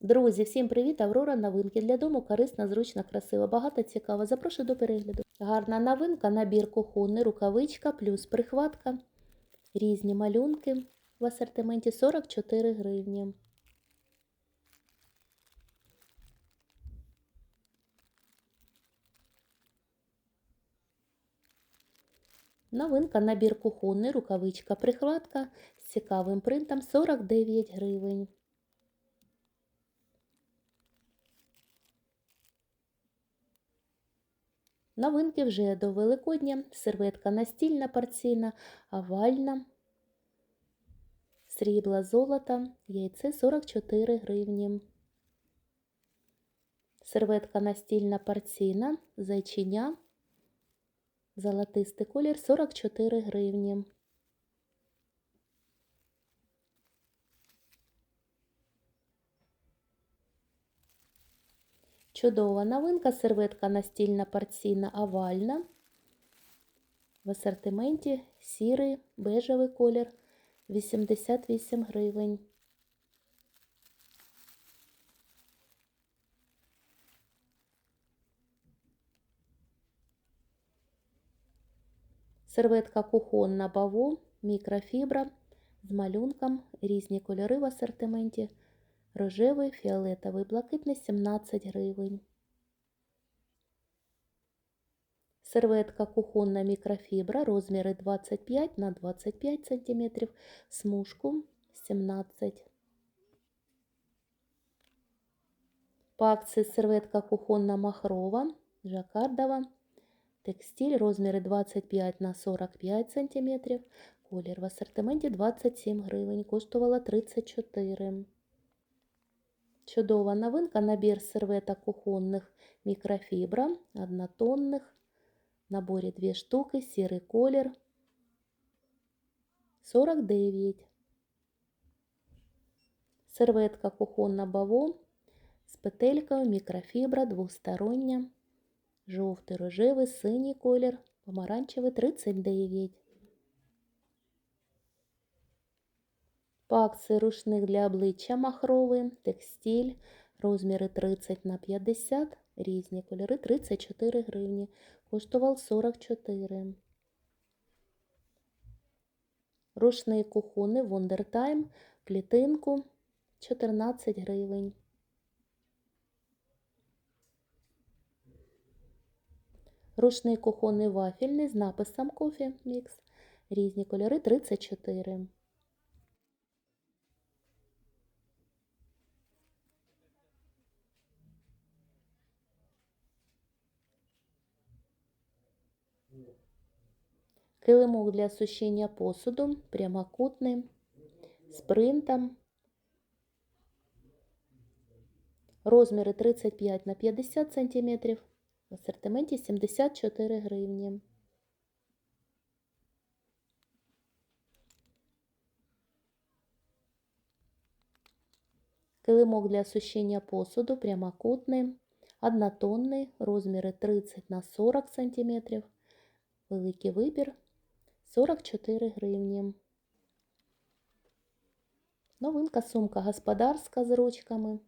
Друзі, всім привіт! Аврора новинки для дому корисна, зручна, красива, багато цікаво. Запрошую до перегляду. Гарна новинка, набір кухонний, рукавичка, плюс прихватка. Різні малюнки в асортименті 44 гривні. Новинка, набір кухонний, рукавичка, прихватка з цікавим принтом 49 гривень. Новинки вже до Великодня. Серветка настільна, парційна, овальна, срібла золота, яйце 44 гривні. Серветка настільна парційна, зайчиня, золотистий колір 44 гривні. Чудова новинка, серветка настільна порційна овальна. В асортименті сірий бежевий колір 88 гривень. Серветка кухонна баву, мікрофібра з малюнком, різні кольори в асортименті. Рожевий, фіолетовий, блакитний 17 гривень. Серветка кухонна мікрофібра, розміри 25 на 25 см, смужку 17. По акції серветка кухонна махрова, жакардова, текстиль, розміри 25 на 45 см, колір в асортименті 27 гривень, коштувала 34 Чудова новинка, набір серветок кухонних мікрофібра, однотонних, в наборі дві штуки, сірий колір, 49. Серветка кухонна баво з петелькою, мікрофібра, двостороння, жовтий, рожевий, синій колір, помаранчевий 39. Акції рушник для обличчя махровий, текстиль, розміри 30 на 50, різні кольори 34 гривні, коштував 44. Рушник кухонний Wondertime, клітинку 14 гривень. Рушник кухонний вафельний з написом кофе мікс, різні кольори 34. Килимок для сушіння посуду, прямокутний, з принтом. Розміри 35 на 50 см, в асортименті 74 гривні. Килимок для сушіння посуду, прямокутний, однотонний, розміри 30 на 40 см, великий вибір 44 гривні. Новинка сумка господарська з ручками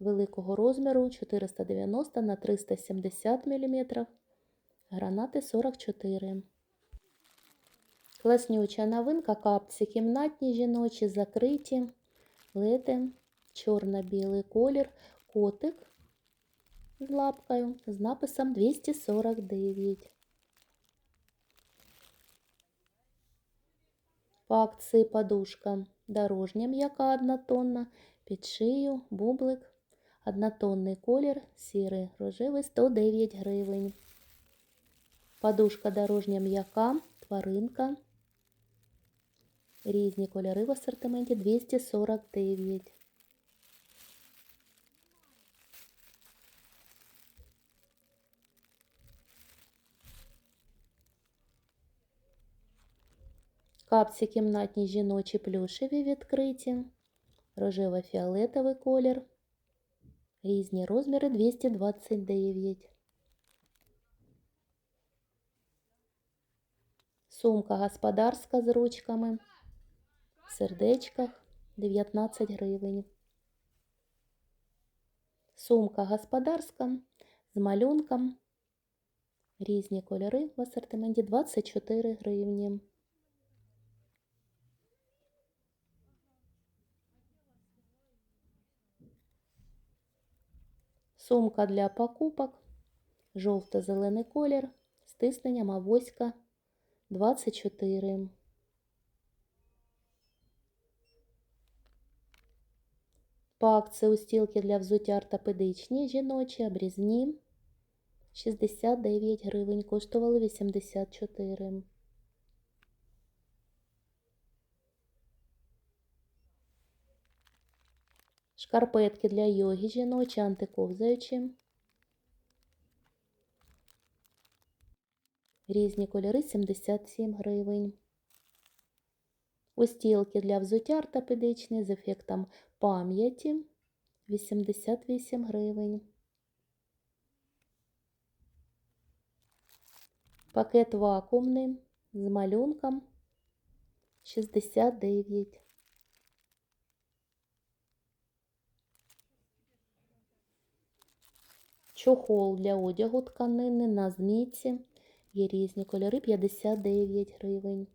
великого розміру 490 на 370 мм. Гранати 44. Класнюча новинка капці кімнатні жіночі закриті, лети, чорно-білий колір, котик з лапкою з написом 249. Акції подушка дорожня м'яка однотонна, під шию, бублик, однотонний колір, сірий, рожевий 109 гривень. Подушка дорожня м'яка, тваринка. Різні кольори в асортименті 249. Капці кімнатні жіночі плюшеві відкриті, рожево-фіолетовий колір, різні розміри 229. Сумка господарська з ручками, в сердечках 19 гривень. Сумка господарська з малюнком. Різні кольори в асортименті 24 гривні. Сумка для покупок. Жовто-зелений колір з тисненням авоська 24. По акції устілки для взуття ортопедичні жіночі, обрізні 69 гривень, коштували 84. Шкарпетки для йоги жіночі, антиковзаючі. Різні кольори 77 гривень. Устілки для взуття ортопедичні з ефектом пам'яті 88 гривень. Пакет вакуумний з малюнком 69. Чохол для одягу тканини на змійці. Є різні кольори 59 гривень.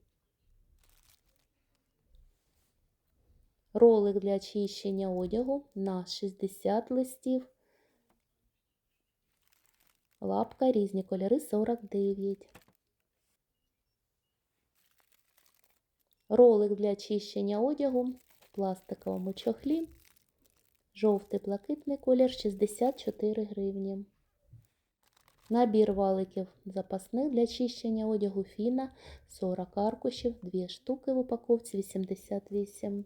Ролик для очищення одягу на 60 листів. Лапка різні кольори 49. Ролик для очищення одягу в пластиковому чохлі. Жовтий блакитний колір 64 гривні. Набір валиків запасних для очищення одягу фіна 40 аркушів, 2 штуки в упаковці 88.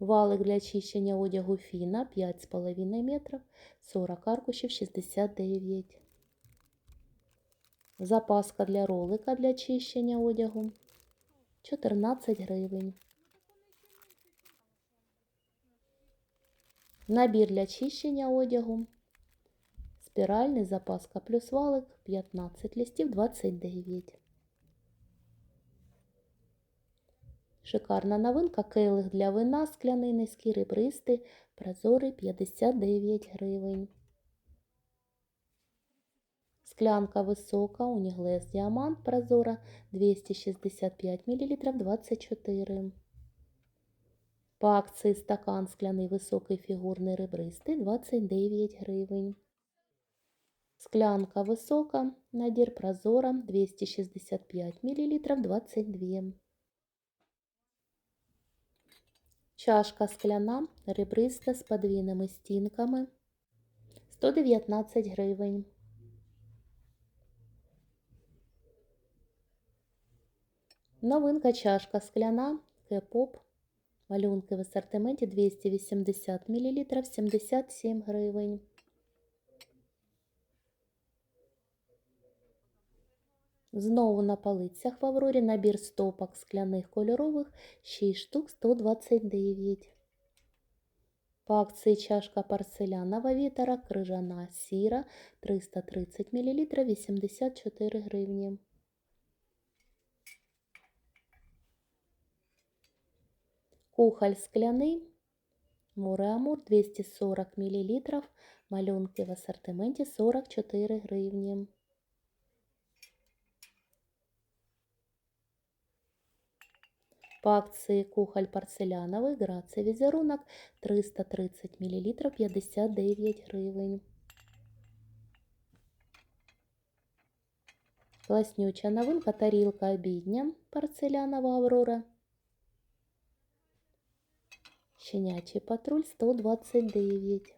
Валик для очищення одягу фіна 5,5 метрів, 40 аркушів 69. Запаска для ролика для очищення одягу 14 гривень. Набір для очищення одягу. Спіральний запаска плюс валик 15 листів 29. Шикарна новинка келих для вина скляний низький ребристий, прозорий 59 гривень. Склянка висока, уніглес діамант прозора 265 мл 24. По акції стакан скляний високий фігурний ребристий 29 гривень. Склянка висока, надір прозора 265 мл 22. Чашка скляна, ребриста з подвійними стінками 119 гривень. Новинка чашка скляна, кепоп. Малюнки в асортименті 280 мл 77 гривень. Знову на полицях в Аврорі набір стопок скляних кольорових 6 штук 129. По акції чашка порцелянова вітера крижана сіра 330 мл 84 гривні. Кухоль скляний Муреамур 240 мл. Малюнки в ассортименті 44 гривні. По акції кухоль порцеляновий, грація візерунок 330 мл 59 гривень. Класнюча новинка тарілка обідня порцелянова Аврора. Щенячий патруль 129.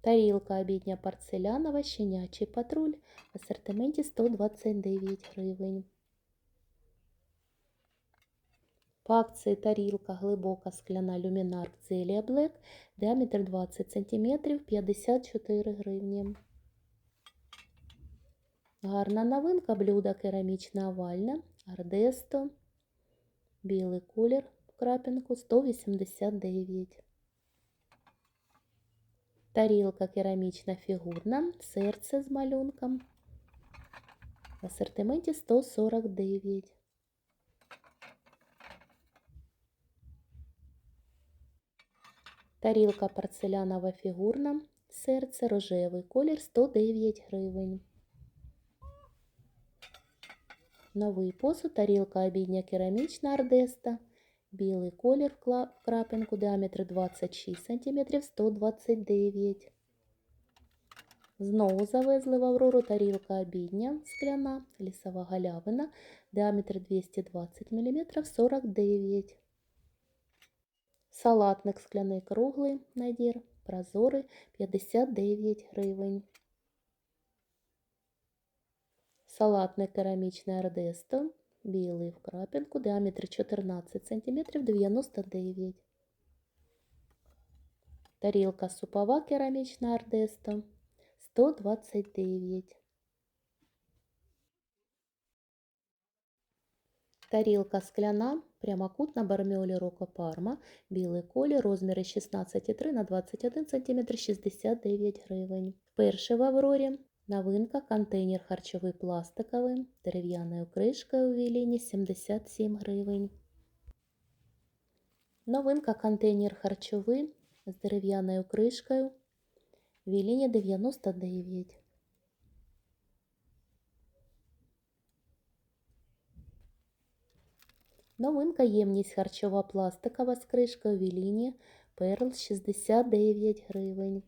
Тарілка обідня порцелянова, щенячий патруль в асортименті 129 гривень. По акції тарілка глибока скляна люмінар Целія Блек, діаметр 20 см 54 гривні. Гарна новинка блюда керамічна овальна, Ардесто, білий колір в крапінку 189. Тарілка керамічна фігурна, серце з малюнком. В асортименті 149. Тарілка порцелянова фігурна, серце рожевий колір 109 гривень. Новий посуд, тарілка обідня керамічна ардеста, білий колір в крапинку, діаметр 26 см, 129 Знову завезли в Аврору тарілка обідня скляна, лісова галявина, діаметр 220 мм, 49 Салатник скляний круглий надір, прозорий 59 гривень. Салатник керамічний ардесто, білий в крапинку, діаметр 14 см, 99 Тарілка супова керамічна ардесто, 129 Тарілка скляна, прямокутна барміолі Роко Парма, білий колір, розміри 16,3 на 21 см, 69 гривень. Перше в Аврорі новинка, контейнер харчовий пластиковий, дерев'яною кришкою у віліні 77 гривень. Новинка, контейнер харчовий з дерев'яною кришкою, віліні 99 Новинка ємність харчова пластикова з кришкою Віліні Перл 69 гривень.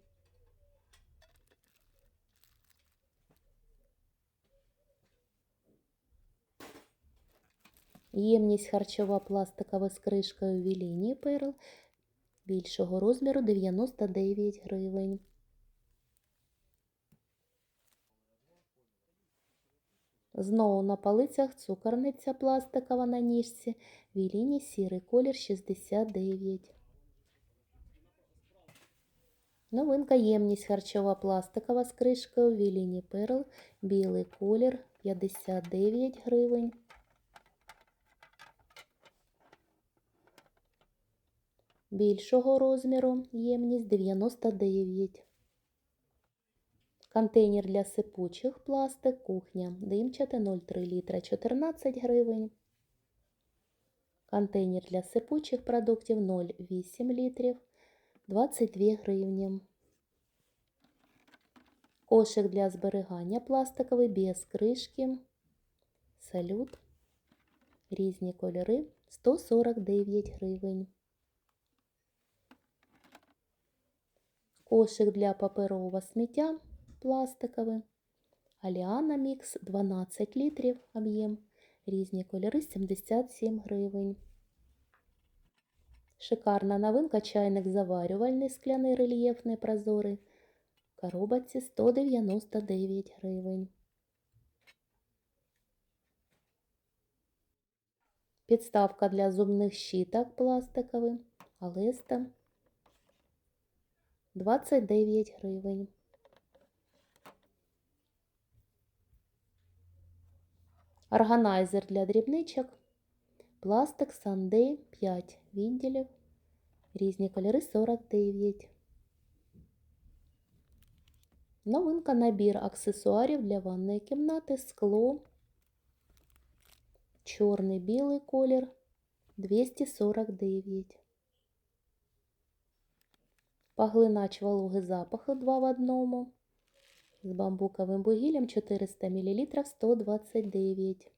Ємність харчова пластикова з кришкою Віліні Перл більшого розміру 99 гривень. Знову на полицях цукорниця пластикова на ніжці, Віліні сірий колір 69. Новинка ємність харчова пластикова з кришкою, Віліні Перл, білий колір 59 гривень. Більшого розміру ємність 99. Контейнер для сипучих пластик, кухня, димчате 0,3 літра 14 гривень. Контейнер для сипучих продуктів 0,8 літрів 22 гривні. Кошик для зберігання пластиковий без кришки. Салют. Різні кольори 149 гривень. Кошик для паперового сміття пластиковий. Аліана Мікс 12 літрів об'єм. Різні кольори 77 гривень. Шикарна новинка чайник заварювальний скляний рельєфний прозорий. В коробці 199 гривень. Підставка для зубних щіток пластиковий. Алеста 29 гривень. Органайзер для дрібничок. Пластик Сандей 5 відділів. Різні кольори 49. Новинка набір аксесуарів для ванної кімнати. Скло. Чорний білий колір 249. Поглинач вологи запаху 2 в одному. З бамбуковим вугіллям 400 мл 129.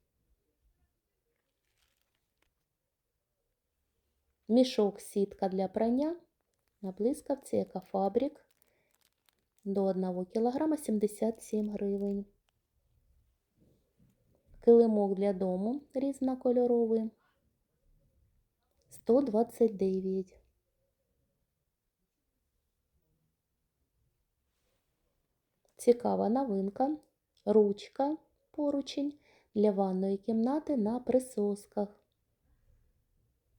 Мішок сітка для прання на блискавці екофабрик до 1 кг 77 гривень. Килимок для дому різнокольоровий 129. Цікава новинка. Ручка поручень для ванної кімнати на присосках.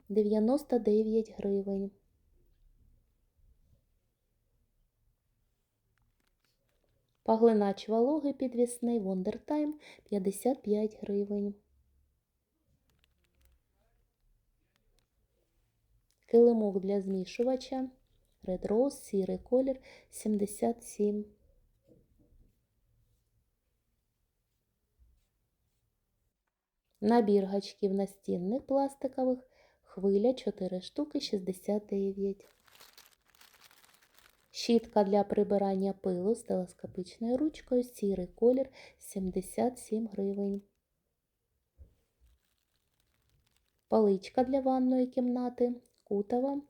99 гривень. Поглинач вологи підвісний Wondertime 55 гривень. Килимок для змішувача Red Rose, сірий колір 77 Набір гачків настінних пластикових, хвиля 4 штуки 69. Щітка для прибирання пилу з телескопичною ручкою, сірий колір 77 гривень. Паличка для ванної кімнати кутова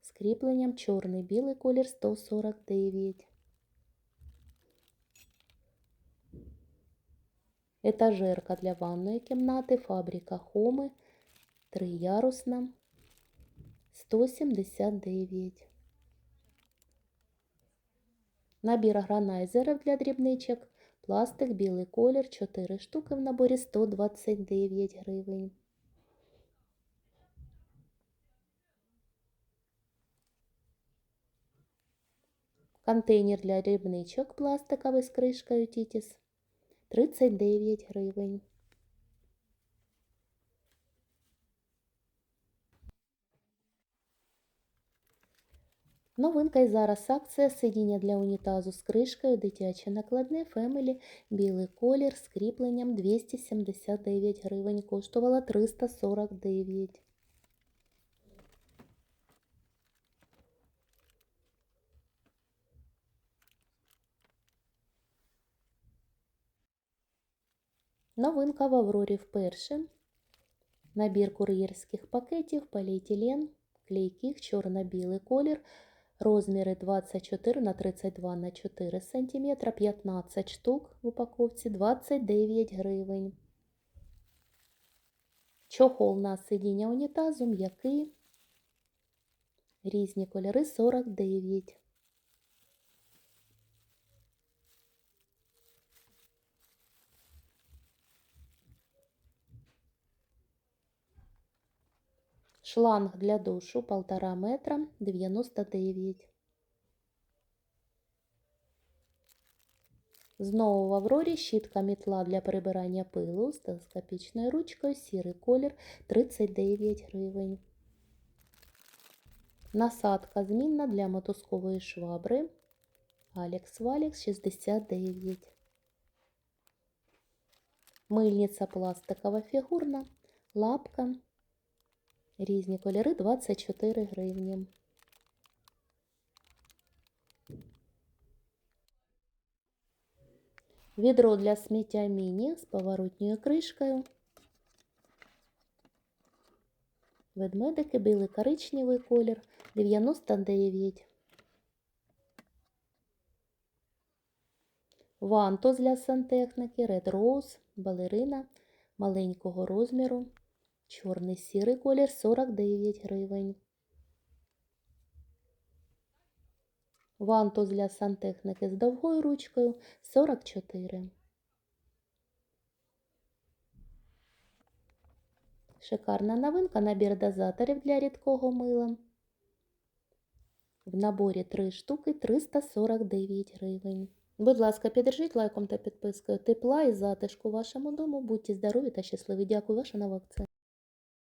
з кріпленням чорний білий колір 149. Етажерка для ванної кімнати, фабрика Хоми, триярусна, 179. Набір гранайзерів для дрібничок, пластик, білий колір, 4 штуки в наборі 129 гривень. Контейнер для дрібничок пластиковий з кришкою Тітіс 39 гривень. Новинка і зараз акція сидіння для унітазу з кришкою, дитяче накладне Family, білий колір з кріпленням 279 гривень, коштувала 349. Новинка в Аврорі вперше. Набір кур'єрських пакетів, поліетилен, клейких, чорно-білий колір, розміри 24 на 32 на 4 см, 15 штук в упаковці, 29 гривень. Чохол на сидіння унітазу, м'який, різні кольори 49. Шланг для душу 1,5 метра 99. Знову в Аврорі щітка мітла для прибирання пилу з телескопічною ручкою, сірий колір 39 гривень. Насадка змінна для мотузкової швабри. Алекс Валікс 69. Мильниця пластикова фігурна, лапка. Різні кольори 24 гривні. Відро для сміття міні з поворотньою кришкою. Ведмедики білий коричневий колір 99. Вантус для сантехніки Red Rose, балерина маленького розміру. Чорний сірий колір 49 гривень. Вантус для сантехніки з довгою ручкою 44. Шикарна новинка набір дозаторів для рідкого мила. В наборі 3 штуки 349 гривень. Будь ласка, піддержіть лайком та підпискою тепла і затишку вашому дому. Будьте здорові та щасливі. Дякую, ваша нова акція.